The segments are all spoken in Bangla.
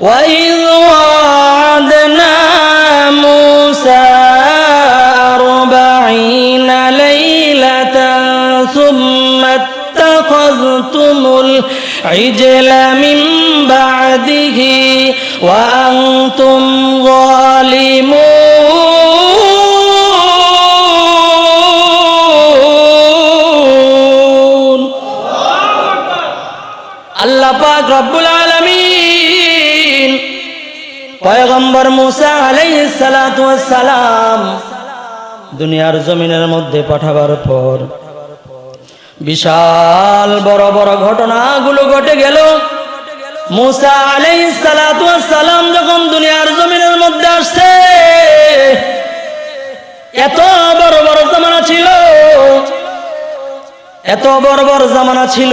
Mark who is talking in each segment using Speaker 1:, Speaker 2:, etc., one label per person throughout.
Speaker 1: وإذ وعدنا موسى أربعين ليلة ثم اتخذتم العجل من بعده وأنتم ظالمون পয়গম্বর মুসা সালাম দুনিয়ার জমিনের মধ্যে পাঠাবার পর বিশাল বড় বড় ঘটনাগুলো ঘটে গেল। মুসা সালাম যখন দুনিয়ার জমিনের মধ্যে আসছে, এত বড় বড় জামানা ছিল, এত বড় বড় জামানা ছিল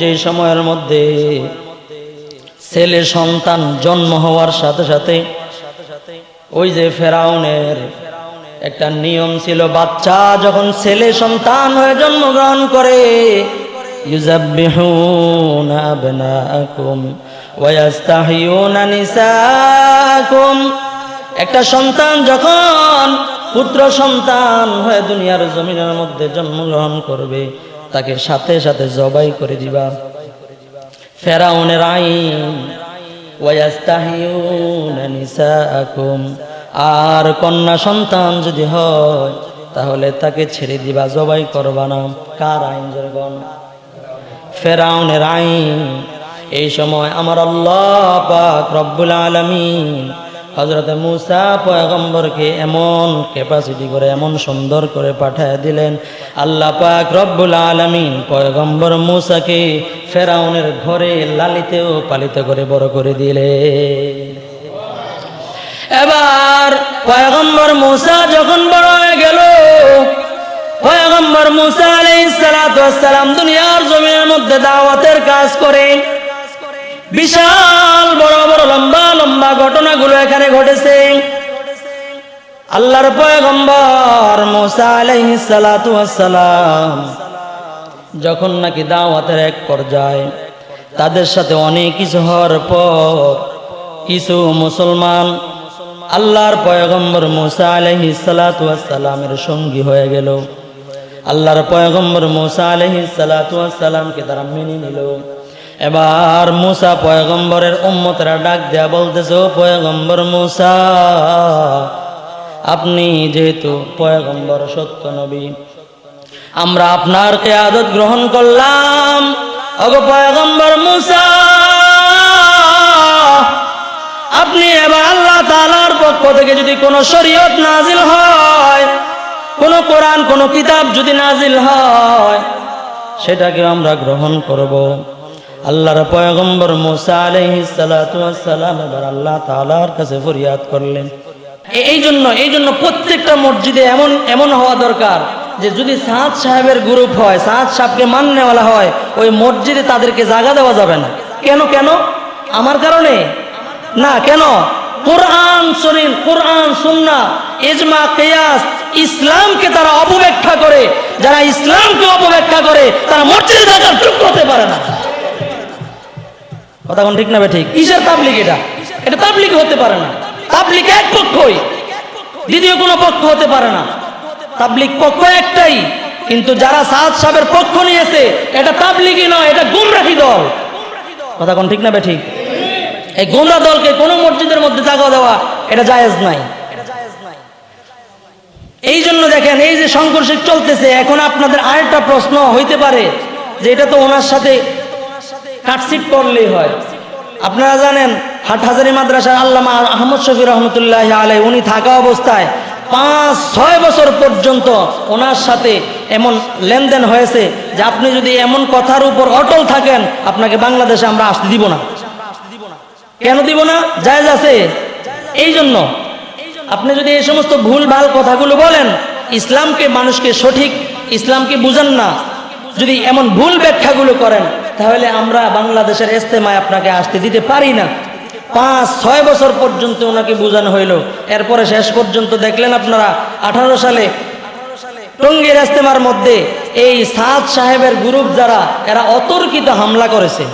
Speaker 1: যে সময়ের মধ্যে ছেলে সন্তান জন্ম হওয়ার সাথে সাথে ওই যে ফেরাউনের একটা নিয়ম ছিল, বাচ্চা যখন ছেলে সন্তান হয়ে জন্মগ্রহণ করে একটা সন্তান যখন পুত্র সন্তান হয়ে দুনিয়ার জমিনের মধ্যে জন্মগ্রহণ করবে, তাকে সাথে সাথে জবাই করে দিবা। ফেরাউনের আইন আর কন্যা সন্তান যদি হয়, তাহলে তাকে ছেড়ে দিবা, জবাই করবা না। কার আইন জন ফেরাউনের আইন। এই সময় আমার আল্লাহ পাক রব্বুল আলামিন হজরত মুসা পয়গম্বরকে এমন ক্যাপাসিটি করে, এমন সুন্দর করে পাঠায় দিলেন, আল্লাহ পাক রব্বুল আলামিন পয়গম্বর মুসাকে ফেরাউনের ঘরে লালিতেও পালিত করে বড় করে দিলেন। এবার পয়গম্বর মুসা যখন বড় হয়ে গেল, পয়গম্বর মুসা আলাইহিস সালাতু দুনিয়ার জমিনের মধ্যে দাওয়াতের কাজ করে, বিশাল বড় বড় লম্বা লম্বা ঘটনাগুলো এখানে ঘটেছে। আল্লাহর পয়গম্বর মুসা আলাইহিস সালাতু সালাম যখন নাকি দাওয়াতের এক পর্যায়ে তাদের সাথে অনেক কিছু হওয়ার পর কিছু মুসলমান আল্লাহর পয়গম্বর মুসা আলাইহিস সালাতু ওয়াস সালামের সঙ্গী হয়ে গেল। আল্লাহর পয়গম্বর মুসা আলাইহিস সালাতু ওয়াস সালামকে তারা মেনে নিল। এবার মুসা পয়গম্বরের উম্মতরা ডাক দেয়া বলতেছে পয়গম্বর মুসা, আপনি যেহেতু পয়গম্বর, সত্য নবী, আমরা আপনার কেয়াদত গ্রহণ করলাম। অগ পয়গম্বর মুসা, আপনি এবার আল্লাহ তাআলার পক্ষ থেকে যদি কোনো শরীয়ত নাজিল হয়, কোনো কোরআন, কোনো কিতাব যদি নাজিল হয় সেটাকে আমরা গ্রহণ করব। আল্লাহর পয়গম্বর মুসা ওয়াস সালাম এবার আল্লাহ তাআলার কাছে ফরিয়াদ করলেন। এই জন্য এই জন্য প্রত্যেকটা মসজিদে এমন এমন হওয়া দরকার যে যদি সাদ সাহেবের গ্রুপ হয়, সাদ সাহেবকে মাননেওয়ালা হয়, ওই মসজিদে তাদেরকে জায়গা দেওয়া যাবে না। কেন কেন? আমার কারণে? না, কেন? কোরআন শরীফ, কোরআন সুন্না ইজমা, কিয়াস, ইসলামকে তারা অপব্যাখ্যা করে। যারা ইসলামকে অপব্যাখ্যা করে, তারা মসজিদে যোগ্য হতে পারে না। কথা কোন ঠিক না ঠিক? কিসের তাবলিগ এটা? এটা তাবলিগ হতে পারে না। তাবলিগ এক পক্ষই। দ্বিতীয় কোনো পক্ষ হতে পারে না। তাবলিগ পক্ষ একটাই। কিন্তু যারা সাদ সাহেবের পক্ষ নিয়েছে, এটা তাবলিগই নয়, এটা গুমরাহি দল। কথা কোন ঠিক না ঠিক? এই গুমরা দলকে কোনো মসজিদের মধ্যে জায়গা দেওয়া, এটা জায়েজ নাই। এই জন্য দেখেন, এই যে সংঘর্ষ চলতেছে, এখন আপনাদের আরেকটা প্রশ্ন হইতে পারে যে এটা তো ওনার সাথে কাটসিট করলেই হয়। আপনারা জানেন, হাটহাজারি মাদ্রাসার আল্লামা আহমদ শফি রহমতুল্লাহ আলাই উনি থাকা অবস্থায় পাঁচ, ছয় বছর পর্যন্ত ওনার সাথে এমন লেনদেন হয়েছে যে আপনি যদি এমন কথার উপর অটল থাকেন, আপনাকে বাংলাদেশে আমরা আসতে দিব না। কেন দিব না? জায়েজ আছে। এই জন্য আপনি যদি এই সমস্ত ভুল ভালো কথাগুলো বলেন, ইসলামকে মানুষকে সঠিক, ইসলামকে বুঝান না। যদি এমন ভুল ব্যাখ্যাগুলো করেন তাহলে আমরা বাংলাদেশের ইস্তেমায় আপনাকে আসতে দিতে পারি না। পাঁচ, ছয় বছর পর্যন্ত ওনাকে বোঝানো হইল। এরপরে শেষ পর্যন্ত দেখলেন আপনারা, আঠারো সালে টঙ্গীর ইস্তেমার মধ্যে এই সাদ সাহেবের গ্রুপ যারা, এরা অতর্কিত হামলা করেছে।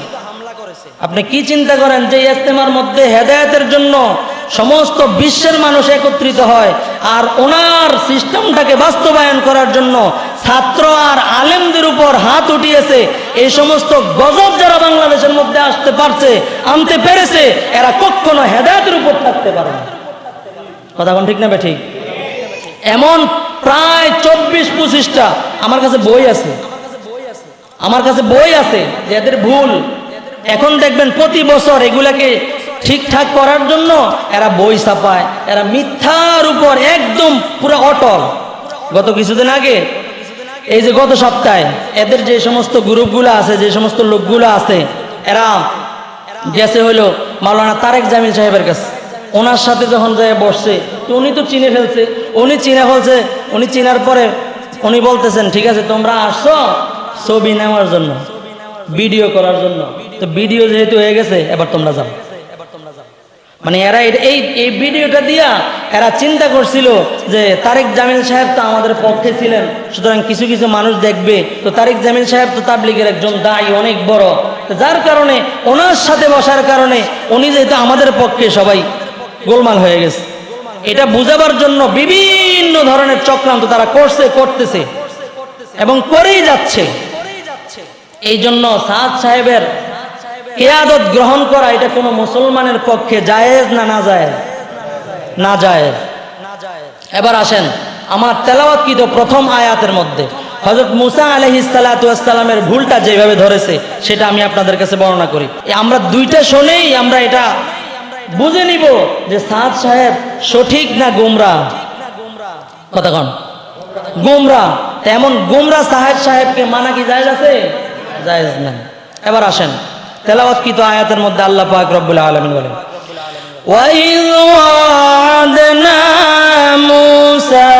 Speaker 1: আপনি কি চিন্তা করেন যে ইস্তেমার মধ্যে হেদায়তের জন্য সমস্ত বিশ্বের মানুষ একত্রিত হয়, আর ওনার সিস্টেমটাকে বাস্তবায়ন করার জন্য ছাত্র আর আলেমদের উপর হাত উঠিয়েছে। এই সমস্ত গজব যারা বাংলাদেশের মধ্যে আসতে পারছে, আনতে পেরেছে, এরা কখনো হেদায়েতের উপর থাকতে পারে না। কথা ঠিক না ঠিক এমন প্রায় চব্বিশ পঁচিশটা আমার কাছে বই আছে। আমার কাছে বই আছে এদের ভুল। এখন দেখবেন প্রতি বছর এগুলাকে ঠিকঠাক করার জন্য এরা বই ছাপায়। এরা মিথ্যার উপর একদম পুরো অটল। গত কিছুদিন আগে এই যে গত সপ্তাহে এদের যে সমস্ত গ্রুপগুলো আছে, যে সমস্ত লোকগুলো আছে, এরা গেছে হইল মাওলানা তারেক জামিল সাহেবের কাছে। ওনার সাথে যখন যায় বসছে, তো উনি তো চিনে ফেলছে। উনি চিনে ফেলছে, উনি চিনার পরে উনি বলতেছেন, ঠিক আছে, তোমরা আসছো ছবি নেওয়ার জন্য, ভিডিও করার জন্য। তো ভিডিও যেহেতু হয়ে গেছে, এবার তোমরা যাও। মানে এরা এই এই ভিডিওটা দিয়া এরা চিন্তা করছিল যে তারেক জামিল সাহেব তো আমাদের পক্ষে ছিলেন, সুতরাং কিছু কিছু মানুষ দেখবে। তো তারেক জামিল সাহেব তো তাবলিগের একজন দায়ী, অনেক বড়। যার কারণে, ওনার সাথে বসার কারণে উনি যেহেতু আমাদের পক্ষে সবাই গোলমাল হয়ে গেছে। এটা বুঝাবার জন্য বিভিন্ন ধরনের চক্রান্ত তারা করছে, করতেছে এবং করেই যাচ্ছে। এই জন্য সাদ সাহেবের কেয়াদত গ্রহণ করা এটা কোনো মুসলমানের পক্ষে জায়েজ না না জায়েজ? না জায়েজ। এবার আসেন, আমার তেলাওয়াত কি তো প্রথম আয়াতের মধ্যে? হজরত মুসা আলহিসালামের ভুলটা যেভাবে ধরেছে, সেটা আমি আপনাদের কাছে বর্ণনা করি। আমরা দুইটা শোনেই আমরা এটা বুঝে নিব যে সাদ সাহেব সঠিক না গুমরা? কন। গুমরা। তেমন গুমরা সাহেব সাহেবকে মানা কি জায়েজ আছে? জায়েজ না এবার আসেন। তেলাওয়াতকৃত আয়াতের মধ্যে আল্লাহ পাক রব্বুল আলমিন বলেন وإذ وعدنا موسى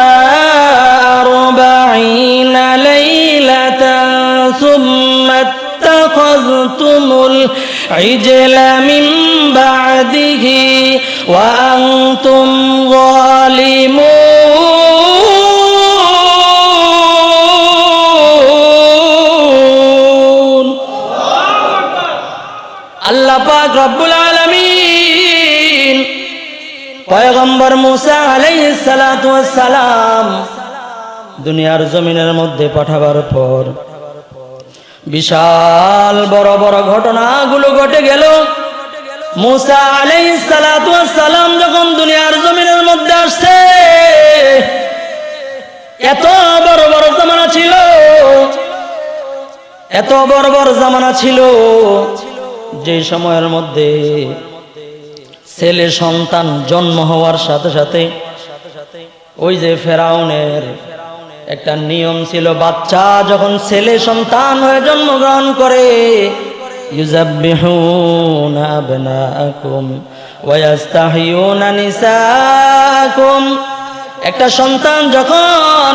Speaker 1: أربعين ليلة ثم اتخذتم العجل من بعده وأنتم ظالمون রব্বুল আলামিন। পয়গম্বর মুসা ওয়াস সালাম দুনিয়ার জমিনের মধ্যে পাঠাবার পর বিশাল বড় বড় ঘটনাগুলো ঘটে গেল। মুসা সালাতু সালাম যখন দুনিয়ার জমিনের মধ্যে আসছে, এত বড় বড় জামানা ছিল, এত বড় বড় জামানা ছিল যে সময়ের মধ্যে ছেলে সন্তান জন্ম হওয়ার সাথে সাথে ওই যে ফেরাউনের একটা নিয়ম ছিল, বাচ্চা যখন ছেলে সন্তান হয়ে জন্মগ্রহণ করে একটা সন্তান যখন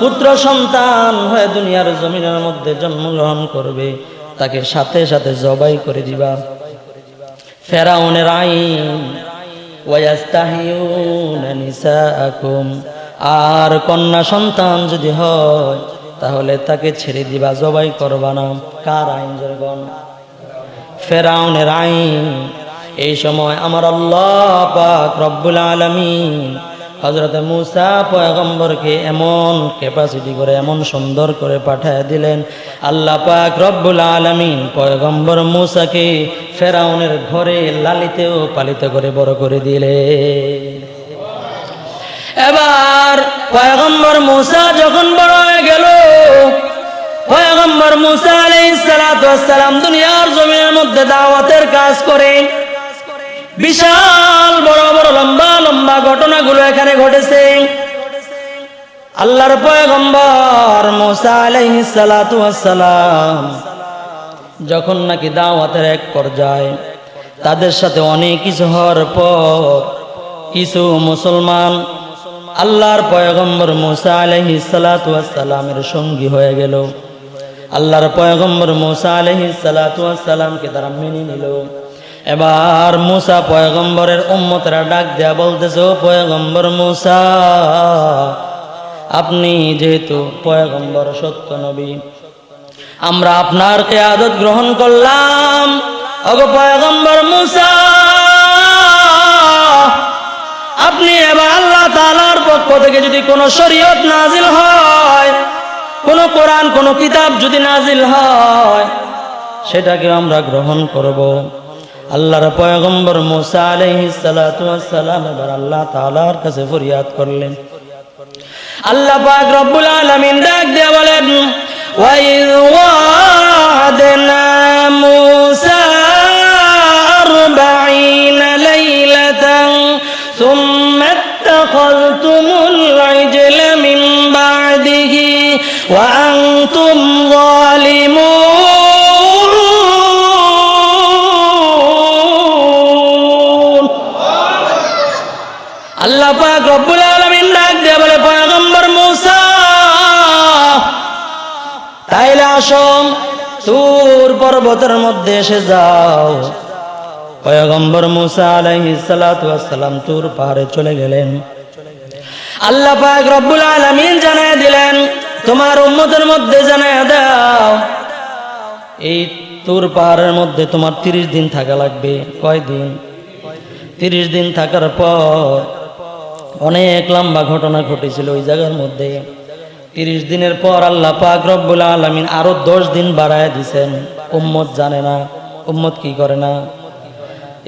Speaker 1: পুত্র সন্তান হয়ে দুনিয়ার জমিনের মধ্যে জন্মগ্রহণ করবে তাকে সাথে সাথে জবাই করে দিবা। ফেরাউনের আইন আর কন্যা সন্তান যদি হয়, তাহলে তাকে ছেড়ে দিবা, জবাই করবা না। কার আইন যেরকম ফেরাউনের আইন। এই সময় আমার আল্লাহ পাক রব্বুল আলামিন হজরত মুসা পয়গম্বরকে এমন ক্যাপাসিটি করে, এমন সুন্দর করে পাঠায় দিলেন, আল্লাহ পাক রব্বুল আলামিন পয়গম্বর মুসাকে ফেরাউনের ঘরে লালিতেও পালিত করে বড় করে দিলেন। এবার পয়গম্বর মুসা যখন বড় হয়ে গেল, পয়গম্বর মুসা ওয়াস সালাম দুনিয়ার জমিনের মধ্যে দাওয়াতের কাজ করে বিশাল বড় বড় লম্বা লম্বা ঘটনাগুলো এখানে ঘটেছে। আল্লাহর পয়গম্বর মুসা আলাইহিস সালাতু সালাম যখন নাকি দাওয়াতের এক পর্যায়ে তাদের সাথে অনেক কিছু হওয়ার পর কিছু মুসলমান আল্লাহর পয়গম্বর মুসা আলহি সালামের সঙ্গী হয়ে গেল। আল্লাহর পয়গম্বর মুসা আলহি সালামকে তারা মেনে নিল। এবার মুসা পয়গম্বরের উম্মতরা ডাক দেয়া বলতেছে পয়গম্বর মুসা, আপনি যেহেতু পয়গম্বর, সত্য নবী, আমরা আপনার কেয়াদত গ্রহণ করলাম। অগো পয়গম্বর মুসা, আপনি এবার আল্লাহ তালার পক্ষ থেকে যদি কোনো শরীয়ত নাজিল হয়, কোন কোরআন, কোন কিতাব যদি নাজিল হয় সেটাকে আমরা গ্রহণ করব। আল্লাহর পয়গম্বর মুসা আলাইহিস সালাতু ওয়াস সালাম এবার আল্লাহ তাআলার কাছে ফরিয়াদ করলেন আল্লাহ পাক রব্বুল আলামিন ডাক দিয়ে বলেন ওয়াইদ ওয়াদনা মুসা আরবাঈন লাইলাতান ثم اتخذتم العجل من بعده وأنتم ظالمون তাইলে আসো তুর পর্বতের মধ্যে এসে যাও। পয়গম্বর মুসা ওয়াস সালাম তুর পাহাড়ে চলে গেলেন। আল্লাহ পাক রব্বুল আলামিন জানায় দিলেন, তোমার উম্মতের মধ্যে জানায় দাও, এই তুর পাহাড়ের মধ্যে তোমার তিরিশ দিন থাকা লাগবে। কয় দিন তিরিশ দিন থাকার পর অনেক লম্বা ঘটনা ঘটেছিল ওই জায়গার মধ্যে। তিরিশ দিনের পর আল্লাহ পাক রব্বুল আলমিন আরও দশ দিন বাড়ায় দিছেন। উম্মত জানে না। উম্মত কি করে না?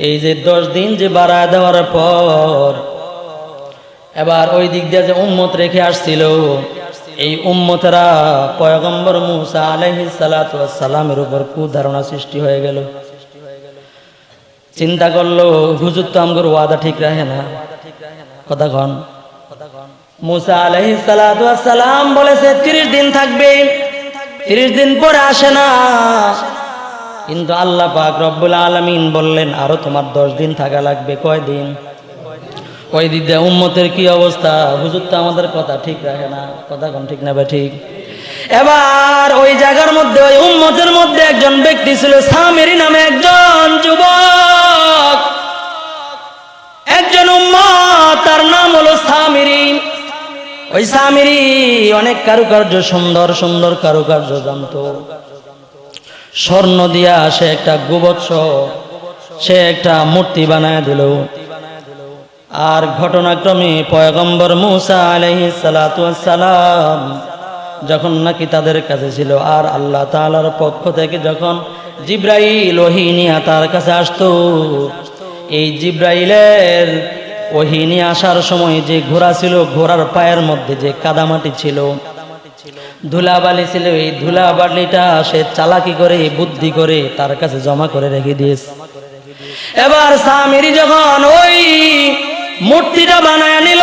Speaker 1: এই যে দশ দিন যে বাড়ায় দেওয়ার পর এবার ওই দিক দিয়ে যে উম্মত রেখে আসছিল, এই উম্মতেরা পয়গম্বর মুসা আলাইহিস সালাতু ওয়াস সালামের উপর কুধারণা সৃষ্টি হয়ে গেল। চিন্তা করল, হুজুর তো আমগর ওয়াদা ঠিক রাখে না। কথা কন। মুসা আলাইহিস সালাতু ওয়াস সালাম বলেছে 30 দিন থাকবে। 30 দিন পরে আসে না। কিন্তু আল্লাহ পাক রব্বুল আলামিন বললেন, আরও তোমার 10 দিন থাকা লাগবে। কয় দিন ওই দিক দিয়ে উম্মতের কি অবস্থা? হুজুর তো আমাদের কথা ঠিক রাখে না। কথা কোন ঠিক না ঠিক? এবার ওই জায়গার মধ্যে, ওই উম্মতের মধ্যে একজন ব্যক্তি ছিল, সামেরি নামে একজন যুবক। একজন উম্মত, তার নাম হলো সামিরি। ওই সামিরি অনেক কারুকার্য, সুন্দর সুন্দর কারুকার্য জানতো। স্বর্ণ দিয়া সে একটা গোবৎস, সে একটা মূর্তি বানায় দিল। আর ঘটনাক্রমে পয়গম্বর মুসা আলহি সালাম যখন নাকি তাদের কাছে ছিল, আর আল্লাহ তালার পক্ষ থেকে যখন জিব্রাইল ওহিনিয়া তার কাছে আসতো, এই জিব্রাইলের ওহিনী আসার সময় যে ঘোড়া ছিল, ঘোড়ার পায়ের মধ্যে যে কাদামাটি ছিল, ধুলাবালি ছিল, এই ধুলাবালিটা সে চালাকি করে, বুদ্ধি করে তার কাছে জমা করে রেখে দিয়েছে। এবার সামিরি যখন ওই মূর্তিটা বানায় নিল,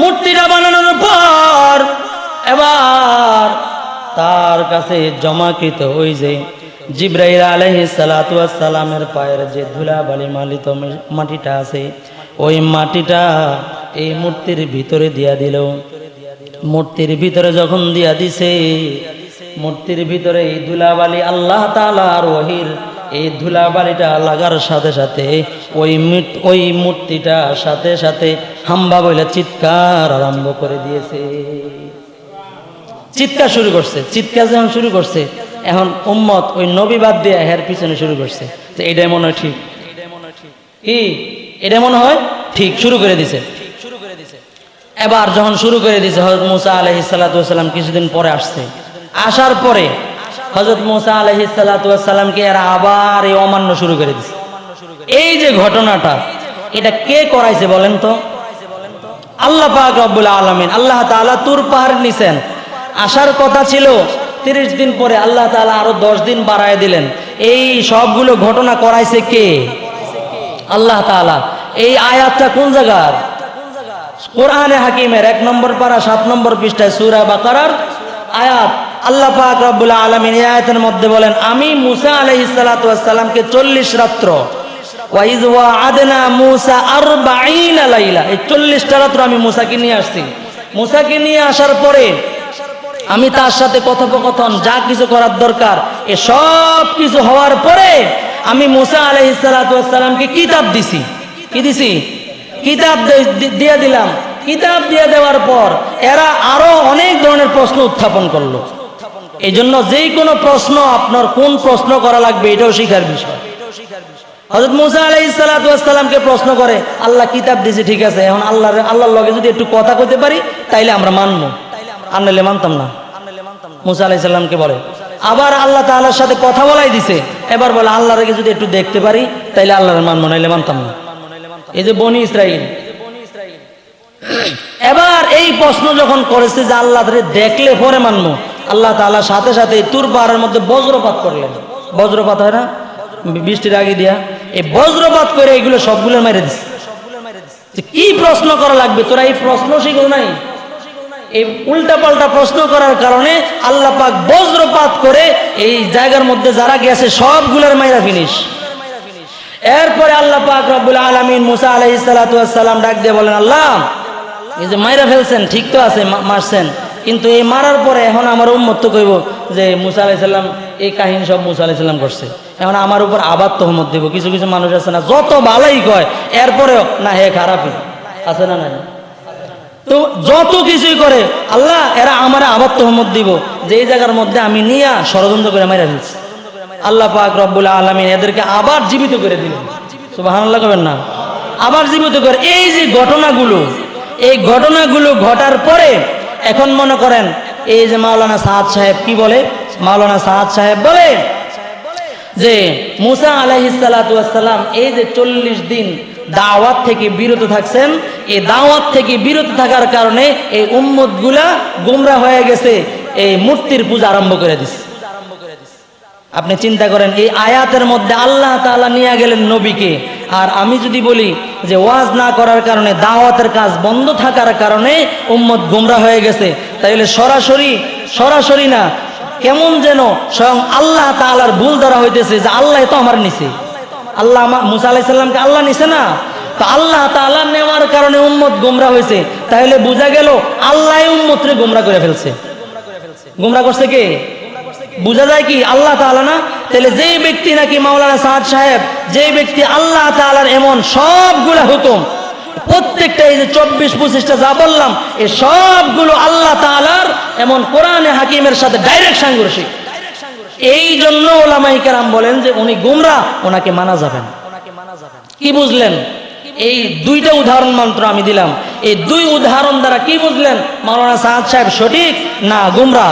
Speaker 1: মূর্তিটা বানানোর পর এবার তার কাছে জমাকৃত ওই যে জিব্রাইল আলহি সালামের পায়ের যে ধুলাবালি মালিত মাটিটা আছে ওই মাটিটা এই মূর্তির ভিতরে দিয়া দিল। মূর্তির ভিতরে যখন দিয়া দিছে মূর্তির ভিতরে এই ধুলাবালি আল্লাহ তালার ওহির এই ধুলাবালিটা লাগার সাথে সাথে ওই ওই মূর্তিটা সাথে সাথে হাম্বা বলে চিৎকার আরম্ভ করে দিয়েছে। চিৎকার শুরু করছে চিৎকার যখন শুরু করছে এখন উম্মত ওই নবী বাদ দিয়ে হের পিছনে শুরু করছে। তো এটাই মনে হয় ঠিক? এটাই মনে হয় ঠিক। কি এটা মনে হয় ঠিক শুরু করে দিছে। এবার যখন শুরু করে দিয়েছে হজরত মুসা আলহি সাল্লাম কিছুদিন পরে আসছে। আসার পরে হজরত মুসা আলহি সাল্লামকে এরা আবার এই অমান্য শুরু করে দিছে। এই যে ঘটনাটা, এটা কে করাইছে বলেন তো? আল্লাহ পাক রব্বুল আলমিন, আল্লাহ তাআলা তুর পাহাড় নিছেন। আসার কথা ছিল, তিরিশ দিন পরে আল্লাহ তাআলা আরও দশ দিন বাড়ায় দিলেন। এই সবগুলো ঘটনা করাইছে কে? আল্লাহ তাআলা। এই আয়াতটা কোন জায়গার? কোরআনে হাকিমের এক নম্বর পারা, সাত নম্বর পৃষ্ঠায় সুরা বাকারার আয়াত। আল্লাহ পাক রব্বুল আলমিন আয়াতের মধ্যে বলেন, আমি মুসা আলাইহিস সালাতু ওয়াস সালামকে চল্লিশ রাত্র এই চল্লিশটা রাত্র আমি মুসাকে নিয়ে আসছি। মুসাকে নিয়ে আসার পরে আমি তার সাথে কথোপকথন, যা কিছু করার দরকার, এ সব কিছু হওয়ার পরে আমি মুসা আলাইহিস সালাতু ওয়াস কিতাব দিছি। কি দিছি? কিতাব দিয়ে দিলাম। কিতাব দিয়ে দেওয়ার পর এরা আরও অনেক ধরনের প্রশ্ন উত্থাপন করল। এই জন্য যেই কোনো প্রশ্ন আপনার কোন প্রশ্ন করা লাগবে এটাও শিখার বিষয়। হজরত মুসা আলাই সালাতামকে প্রশ্ন করে, আল্লাহ কিতাব দিয়েছে ঠিক আছে, এখন আল্লাহর আল্লাহর লগে যদি একটু কথা কইতে পারি, তাইলে আমরা মানবো। আর নাইলে মানতাম না। মুসা আলাই সাল্লামকে বলে। আবার আল্লাহ তাআলার সাথে কথা বলাই দিছে। এবার বলে আল্লাহকে যদি একটু দেখতে পারি, তাইলে আল্লাহর মানবো, নাইলে মানতাম না। এই যে বনি ইসরাইল। এবার এই প্রশ্ন যখন করেছে যে আল্লাহ দেখলে পরে মানবো, আল্লাহ তাআলা সাথে সাথে তুর পাহাড়ের মধ্যে বজ্রপাত করলেন। বজ্রপাত হয় না? বৃষ্টির আগে দিয়া। এই বজ্রপাত করে এগুলো সবগুলো মেরে দিচ্ছে কি প্রশ্ন করা লাগবে? তোরা এই প্রশ্ন শিখো নাই। এই উল্টা পাল্টা প্রশ্ন করার কারণে আল্লাহ পাক বজ্রপাত করে এই জায়গার মধ্যে যারা গেছে, সবগুলোর মাইরা ফিনিশ। এরপরে আল্লাহ পাক রব্বুল আলামিন মুসা আলাইহিস সালাতু ওয়াস সালাম ডাক দিয়ে বলেন, আল্লাহ, এই যে মাইরা ফেলছেন, ঠিক তো আছে মারছেন। কিন্তু এই মারার পরে এখন আমার উম্মত তো কইব যে মুসা আলাইহিস সালাম, এই কাহিনী সব মুসা আলাইহিস সালাম করছে। এখন আমার উপর আবার তহমত দেব, কিছু কিছু মানুষ আছে না, যত ভালোই কয়, এরপরেও না, হে খারাপই। আছে না না তো যত কিছুই করে, আল্লাহ, এরা আমার আবার তহমত দিব। যে এই জায়গার মধ্যে আমি নিয়ে ষড়যন্ত্র করে মাইরা ফেলছি। আল্লাহ পাক রব্বুল আলমিন এদেরকে আবার জীবিত করে দিলেন। সুবহানাল্লাহ করবেন না? আবার জীবিত করে এই যে ঘটনাগুলো, এই ঘটনাগুলো ঘটার পরে এখন মনে করেন, এই যে মাওলানা সাহাদ সাহেব কি বলে? মাওলানা সাহাদ সাহেব বলে যে মুসা আলাইহিসালাম এই যে চল্লিশ দিন দাওয়াত থেকে বিরত থাকছেন, এই দাওয়াত থেকে বিরত থাকার কারণে এই উম্মতগুলা গুমরা হয়ে গেছে, এই মূর্তির পূজা আরম্ভ করে দিচ্ছে আপনি চিন্তা করেন, এই আয়াতের মধ্যে আল্লাহ তাআলা নিয়ে গেলেন নবীকে। আর আমি যদি বলি যে ওয়াজ না করার কারণে, দাওয়াতের কাজ বন্ধ থাকার কারণে উম্মত গুমরা হয়ে গেছে, তাইলে সরাসরি সরাসরি না, কেমন যেন স্বয়ং আল্লাহ তাআলার ভুল ধরা হইতেছে যে আল্লাহ তো আমার নিছে। আল্লাহ আমা- মুসা আলাইসাল্লামকে আল্লাহ নিছে না? তো আল্লাহ তাআলা নেওয়ার কারণে উম্মত গুমরা হয়েছে তাহলে বোঝা গেল আল্লাহ উম্মতরে গুমরা করে ফেলছে। গুমরা করছে কে? বোঝা যায় কি? আল্লাহ তাআলা না? তাহলে যে ব্যক্তি নাকি মাওলানা সাদ সাহেব যে ব্যক্তি আল্লাহ তাআলার এমন সবগুলা হুকুম, প্রত্যেকটা এই যে চব্বিশ পঁচিশটা যা বললাম এই সবগুলো আল্লাহ তাআলার এমন কোরআনে হাকিমের সাথে ডাইরেক্ট সাংঘর্ষিক। এই জন্য ওলামাই কেরাম বলেন যে উনি গুমরা, ওনাকে মানা যাবেন কি বুঝলেন? এই দুইটা উদাহরণ মাত্র আমি দিলাম। এই দুই উদাহরণ দ্বারা কি বুঝলেন? মাওলানা সাহাদ সাহেব সঠিক না গুমরা?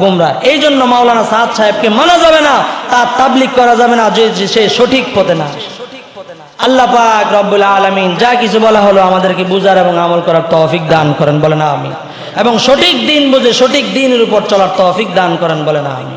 Speaker 1: গুমরা এই জন্য মাওলানা সাদ সাহেবকে মানা যাবে না, তার তাবলিক করা যাবে না, যে সে সঠিক পথে না আল্লাহ পাক রব্বুল আলমিন যা কিছু বলা হলো আমাদেরকে বুঝার এবং আমল করার তহফিক দান করেন বলে না আমি এবং সঠিক দিন বুঝে সঠিক দিনের উপর চলার তহফিক দান করেন বলে না আমি